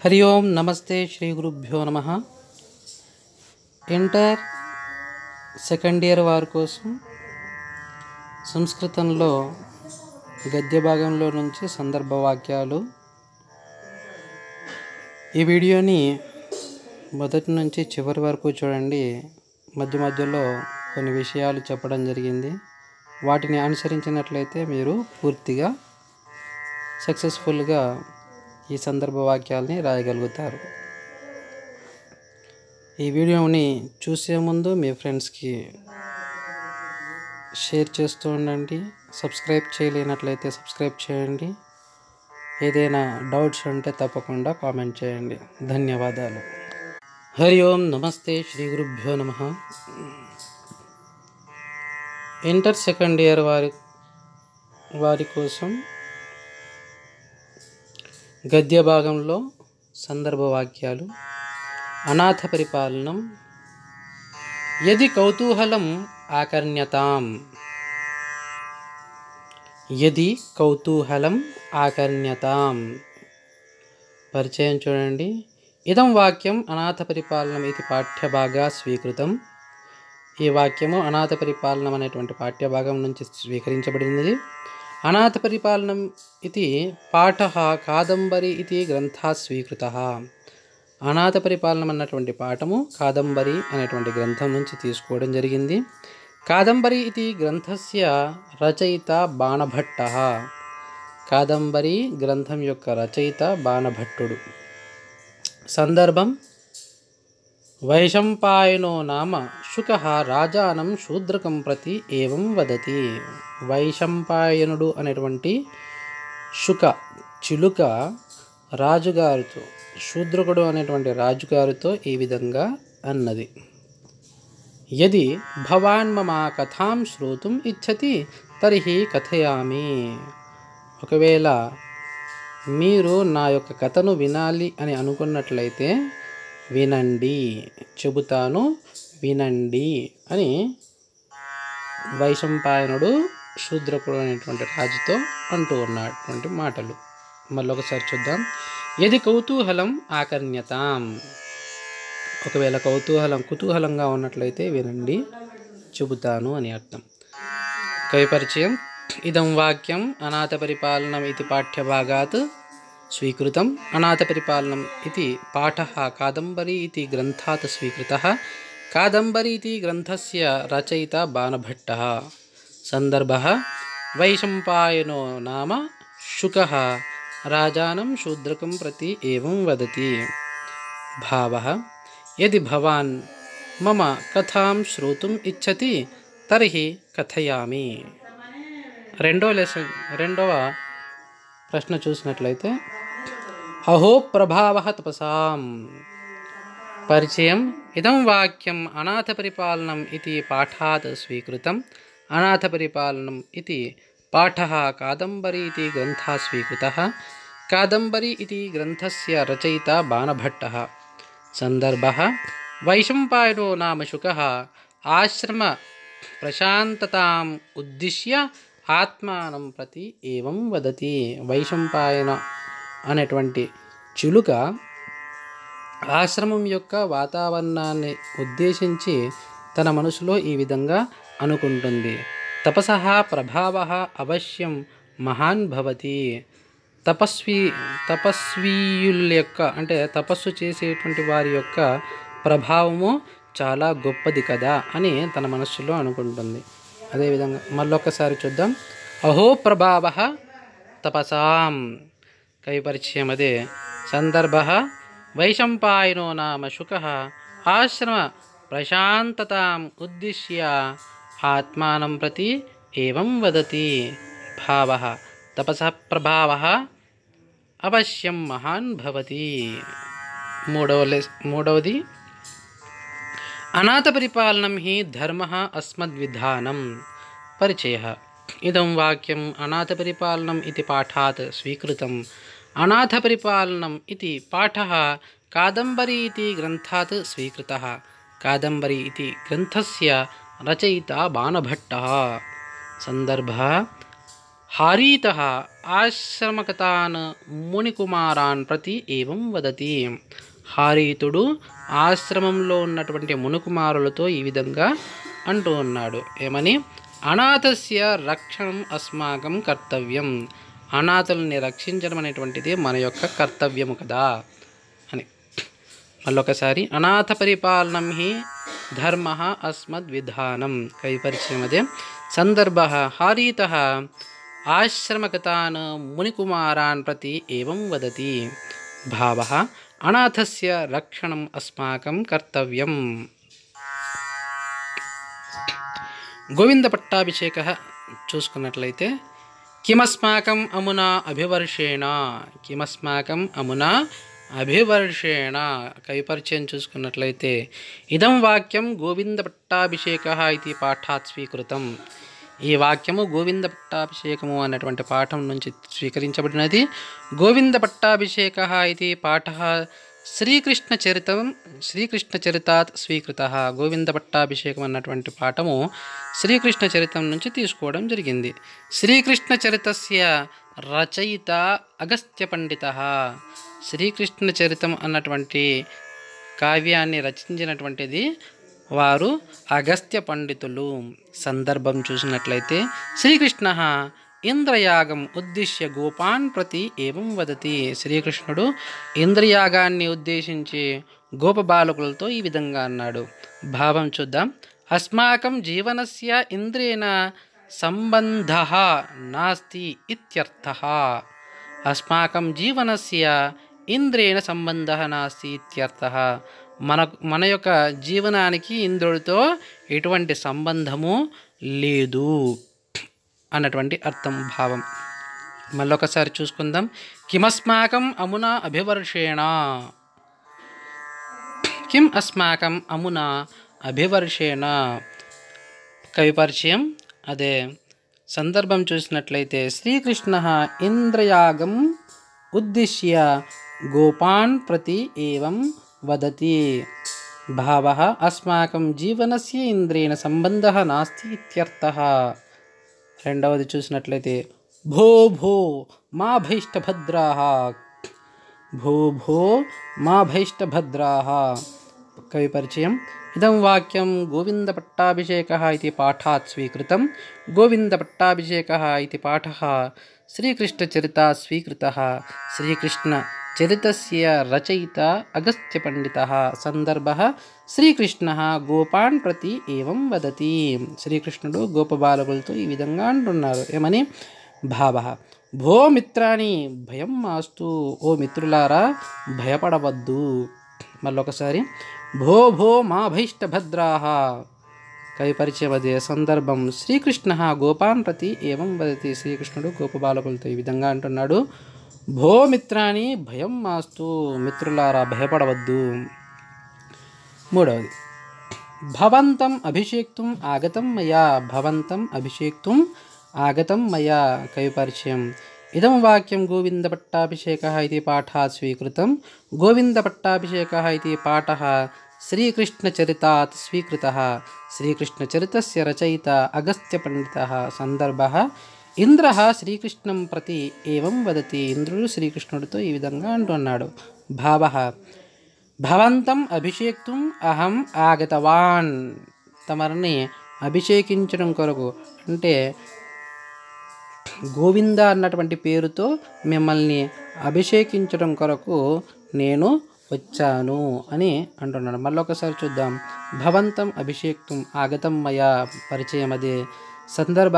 హరి ఓం నమస్తే శ్రీ గురుభ్యో నమ. ఇంటర్ సెకండ్ ఇయర్ వారి కోసం సంస్కృతంలో గద్య భాగంలో నుంచి సందర్భ వాక్యాలు. ఈ వీడియోని మొదటి నుంచి చివరి వరకు చూడండి. మధ్య మధ్యలో కొన్ని విషయాలు చెప్పడం జరిగింది. వాటిని అనుసరించినట్లయితే మీరు పూర్తిగా సక్సెస్ఫుల్గా ఈ సందర్భ వాక్యాలని రాయగలుగుతారు. ఈ వీడియోని చూసే ముందు మీ ఫ్రెండ్స్కి షేర్ చేస్తూ ఉండండి. సబ్స్క్రైబ్ చేయలేనట్లయితే సబ్స్క్రైబ్ చేయండి. ఏదైనా డౌట్స్ ఉంటే తప్పకుండా కామెంట్ చేయండి. ధన్యవాదాలు. హరి ఓం నమస్తే శ్రీ గురుభ్యో నమ. ఇంటర్ సెకండ్ ఇయర్ వారి వారి కోసం గద్య భాగంలో సందర్భ వాక్యాలు అనాథ పరిపాలనం యది కౌతూహలం ఆకర్ణ్యతాం. యది కౌతూహలం ఆకర్ణ్యతాం. పరిచయం చూడండి. ఇదం వాక్యం అనాథ పరిపాలనం ఇది పాఠ్యభాగా స్వీకృతం. ఈ వాక్యము అనాథ పరిపాలనం అనేటువంటి పాఠ్యభాగం నుంచి స్వీకరించబడినది. అనాథ పరిపాలనం ఇది పాఠ కాదంబరి ఇది గ్రంథ స్వీకృత. అనాథ పరిపాలనం అన్నటువంటి పాఠము కాదంబరి అనేటువంటి గ్రంథం నుంచి తీసుకోవడం జరిగింది. కాదంబరి ఇది గ్రంథస్య రచయిత బాణభట్ట. కాదంబరి గ్రంథం యొక్క రచయిత బాణభట్టుడు. సందర్భం వైశంపాయనో నామ శుక రాజానం శూద్రకం ప్రతి ఏవం వదతి. వైశంపాయనుడు అనేటువంటి శుక చిలుక రాజుగారితో శూద్రకుడు అనేటువంటి రాజుగారితో ఈ విధంగా అన్నది. యది భవాన్ మమ కథాం శ్రోతుం ఇచ్చతి తర్హి కథయామి. ఒకవేళ మీరు నా యొక్క కథను వినాలి అని అనుకున్నట్లయితే వినండి చెబుతాను వినండి అని వైశంపాయనుడు శూద్రకుడు అనేటువంటి రాజుతో అంటూ ఉన్నటువంటి మాటలు. మళ్ళీ ఒకసారి చూద్దాం. ఎది కౌతూహలం ఆకర్ణ్యతాం. ఒకవేళ కౌతూహలం కుతూహలంగా ఉన్నట్లయితే వినండి చెబుతాను అని అర్థం. కవి పరిచయం. ఇదం వాక్యం అనాథ పరిపాలనం ఇది పాఠ్యభాగాత్ స్వీకృతం అనాథ పరిపాలనం ఇది పాఠ కాదంబరీ ఇది గ్రంథాత్ స్వీకృత కాదంబరీ ఇది గ్రంథస్య రచయిత బాణభట్ట సందర్భ వైశంపాయనో నామ శుక రాజానం శూద్రకం ప్రతి ఏవం వదతి భావ యది భవాన్ మమ కథాం శ్రోతుం ఇచ్చతి తర్హి కథయామి రెండో లెసన్ రెండవ ప్రశ్న చూసినట్లయితే అహో ప్రభావ తపసాం పరిచయం ఇదం వాక్యం అనాథ పరిపాలనం ఇది పాఠాత్ స్వీకృతం అనాథ పరిపాలనం ఇది పాఠ కాదంబరీ ఇది గ్రంథ స్వీకృత కాదంబరీ ఇది గ్రంథస్య రచయిత బాణభట్ట సందర్భ వైశంపాయనో నామ శుక ఆశ్రమ ప్రశాంతతాం ఉద్దిశ్య ఆత్మానం ప్రతి ఏవం వదతి వైశంపాయన అనేటువంటి చిలుక ఆశ్రమం యొక్క వాతావరణాన్ని ఉద్దేశించి తన మనసులో ఈ విధంగా అనుకుంటుంది. తపస ప్రభావ అవశ్యం మహాన్ భవతి. తపస్వి తపస్వీయుల యొక్క అంటే తపస్సు చేసేటువంటి వారి యొక్క ప్రభావము చాలా గొప్పది కదా అని తన మనస్సులో అనుకుంటుంది. అదేవిధంగా మళ్ళొక్కసారి చూద్దాం. అహో ప్రభావ తపసాం. కవి పరిచయం అదే. సందర్భ వైశంపాయనో నామ శుక ఆశ్రమ ప్రశాంతతాం ఉద్దిశ్య ఆత్మానం ప్రతి ఏం వదతి. భావ తపస ప్రభావ అవశ్యం మహాన్ భవతి. మూడవ మూడవది अनाथपरिपालनं हि धर्मः अस्मद्विधानं। परिचयः। इदं वाक्यम् अनाथपरिपालनम् इति पाठात् स्वीकृतम्। अनाथपरिपालनम् इति पाठः कादम्बरी इति ग्रन्थात् स्वीकृतः। कादम्बरी इति ग्रन्थस्य रचयिता बाणभट्टः। सन्दर्भः। हारीतः आश्रमकतान् मुनिकुमारान् प्रति एवं वदति। హారీతుడు ఆశ్రమంలో ఉన్నటువంటి మునుకుమారులతో ఈ విధంగా అంటూ ఉన్నాడు. ఏమని? అనాథస్య రక్షణం అస్మాకం కర్తవ్యం. అనాథల్ని రక్షించడం అనేటువంటిది మన యొక్క కర్తవ్యము కదా అని. మళ్ళొకసారి అనాథ పరిపాలనం హి ధర్మ అస్మద్విధానం కైపరిచయమదే సందర్భ హారీత ఆశ్రమగతాన్ మునికుమారాన్ ప్రతి ఏం వదతి. భావ అనాథస్య రక్షణం అస్మాకం కర్తవ్యం. గోవింద పట్టాభిషేక చూసుకున్నట్లయితే కిమస్మాకం అమునా అభివర్షేణ కిమస్మాకం అమునా అభివర్షేణ కవిపరిచయం చూసుకున్నట్లయితే ఇదం వాక్యం గోవింద పట్టాభిషేక ఇది పాఠాత్ స్వీకృతం. ఈ వాక్యము గోవింద పట్టాభిషేకము అన్నటువంటి పాఠం నుంచి స్వీకరించబడినది. గోవింద పట్టాభిషేక ఇది పాఠ శ్రీకృష్ణ చరితం శ్రీకృష్ణ చరితాత్ స్వీకృత గోవింద పట్టాభిషేకం అన్నటువంటి పాఠము శ్రీకృష్ణ చరితం నుంచి తీసుకోవడం జరిగింది. శ్రీకృష్ణ చరితస్య రచయిత అగస్త్య పండిత. శ్రీకృష్ణ చరితం అన్నటువంటి కావ్యాన్ని రచించినటువంటిది వారు అగస్త్య పండితులు. సందర్భం చూసినట్లయితే శ్రీకృష్ణ ఇంద్రయాగం ఉద్దేశ్య గోపాన్ ప్రతి ఏవం వదతి. శ్రీకృష్ణుడు ఇంద్రయాగాన్ని ఉద్దేశించి గోపబాలకులతో ఈ విధంగా అన్నాడు. భావం చూద్దాం. అస్మాకం జీవనస్య ఇంద్రేణ సంబంధ నాస్తి ఇత్యర్థ. అస్మాకం జీవనస్య ఇంద్రేణ సంబంధ నాస్తి ఇత్యర్థ. మన మన యొక్క జీవనానికి ఇంద్రుడితో ఎటువంటి సంబంధము లేదు అన్నటువంటి అర్థం భావం. మళ్ళొకసారి చూసుకుందాం. కిమస్మాకం అమునా అభివర్షేణ. కిం అస్మాకం అమునా అభివర్షేణ. కవి పరిచయం. అదే సందర్భం చూసినట్లయితే శ్రీకృష్ణ ఇంద్రయాగం ఉద్దిశ్య గోపాన్ ప్రతి ఏవం వదతి భావ అస్మాకం జీవనస్య ఇంద్రేణ సంబంధ నాస్తి ఇత్యర్థ రెండవది చూసినట్లయితే భో భో మా భైష్టభద్రా భో భో మా భైష్టభద్రా కవి పరిచయం ఇదం వాక్యం గోవిందపట్టాభిషేక ఇది పాఠాత్ స్వీకృతం గోవిందపట్టాభిషేక ఇది పాఠ శ్రీకృష్ణచరిత స్వీకృత శ్రీకృష్ణ చరితస్య రచయిత అగస్త్యపండిత సందర్భ శ్రీకృష్ణ గోపాన్ ప్రతి ఏవం వదతి శ్రీకృష్ణుడు గోపబాలకులతో ఈ విధంగా అంటున్నారు. ఏమని? భావ. భో మిత్రాని భయం మాస్తు. ఓ మిత్రులారా భయపడవద్దు. మళ్ళొకసారి భో భో మా భైష్టభద్రాహ కవి పరిచయం అదే సందర్భం. శ్రీకృష్ణ గోపాన్ ప్రతి ఏవం వదతి. శ్రీకృష్ణుడు గోపబాలకులతో ఈ విధంగా అంటున్నాడు. భో మిత్రాని భయం మాస్తు. మిత్రులారా భయపడవద్దు. మూడవది. భవంతం అభిషేక్తుం ఆగతం మయా. భవంతం అభిషేక్తుం ఆగతం మయా. కవి పరిచయం. ఇదం వాక్యం గోవిందపట్టాభిషేక ఇది పాఠాత్ స్వీకృతం. గోవిందపట్టాభిషేక ఇది పాఠ. శ్రీకృష్ణచరితాత్ స్వీకృత. శ్రీకృష్ణచరితస్య రచయిత అగస్త్యపండిత సందర్భ. ఇంద్ర శ్రీకృష్ణం ప్రతి ఏవం వదతి. ఇంద్రుడు శ్రీకృష్ణుడితో ఈ విధంగా అంటున్నాడు. భావ భవంతం అభిషేక్తుం అహం ఆగతవాన్. తమరిని అభిషేకించడం కొరకు అంటే గోవింద అన్నటువంటి పేరుతో మిమ్మల్ని అభిషేకించడం కొరకు నేను వచ్చాను అని అంటున్నాడు. మళ్ళీ ఒకసారి చూద్దాం. భవంతం అభిషేక్తుం ఆగతం మయా పరిచయం అదే సందర్భ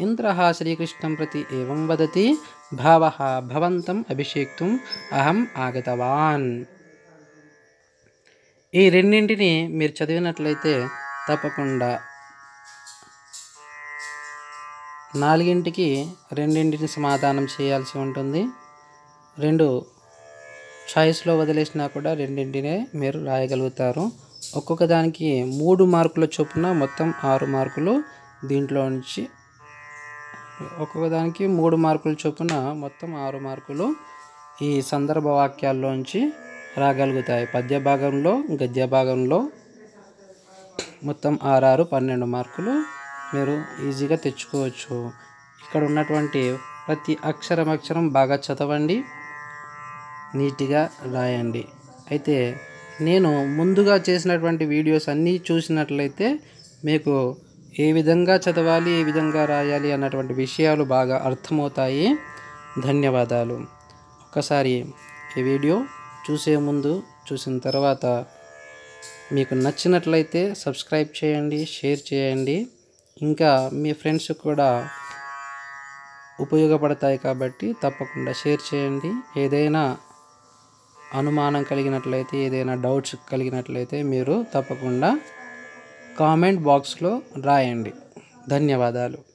ఇంద్ర శ్రీకృష్ణం ప్రతి ఏవం వదతి భావ భవంతం అభిషేక్తుం అహం ఆగతవాన్. ఈ రెండింటిని మీరు చదివినట్లయితే తప్పకుండా నాలుగింటికి రెండింటిని సమాధానం చేయాల్సి ఉంటుంది. రెండు చాయిస్లో వదిలేసినా కూడా రెండింటినే మీరు రాయగలుగుతారు. ఒక్కొక్క దానికి మూడు మార్కుల చొప్పున మొత్తం ఆరు మార్కులు దీంట్లో నుంచి ఒక్కొక్క దానికి మూడు మార్కుల చొప్పున మొత్తం ఆరు మార్కులు ఈ సందర్భ వాక్యాల్లోంచి రాగలుగుతాయి. పద్య భాగంలో గద్య భాగంలో మొత్తం ఆరారు పన్నెండు మార్కులు మీరు ఈజీగా తెచ్చుకోవచ్చు. ఇక్కడ ఉన్నటువంటి ప్రతి అక్షరం అక్షరం బాగా చదవండి నీట్గా రాయండి. అయితే నేను ముందుగా చేసినటువంటి వీడియోస్ అన్నీ చూసినట్లయితే మీకు ఏ విధంగా చదవాలి ఏ విధంగా రాయాలి అన్నటువంటి విషయాలు బాగా అర్థమవుతాయి. ధన్యవాదాలు. ఒక్కసారి ఈ వీడియో చూసే ముందు చూసిన తర్వాత మీకు నచ్చినట్లయితే సబ్స్క్రైబ్ చేయండి షేర్ చేయండి. ఇంకా మీ ఫ్రెండ్స్ కూడా ఉపయోగపడతాయి కాబట్టి తప్పకుండా షేర్ చేయండి. ఏదైనా అనుమానం కలిగినట్లయితే ఏదైనా డౌట్స్ కలిగినట్లయితే మీరు తప్పకుండా కామెంట్ బాక్స్లో రాయండి. ధన్యవాదాలు.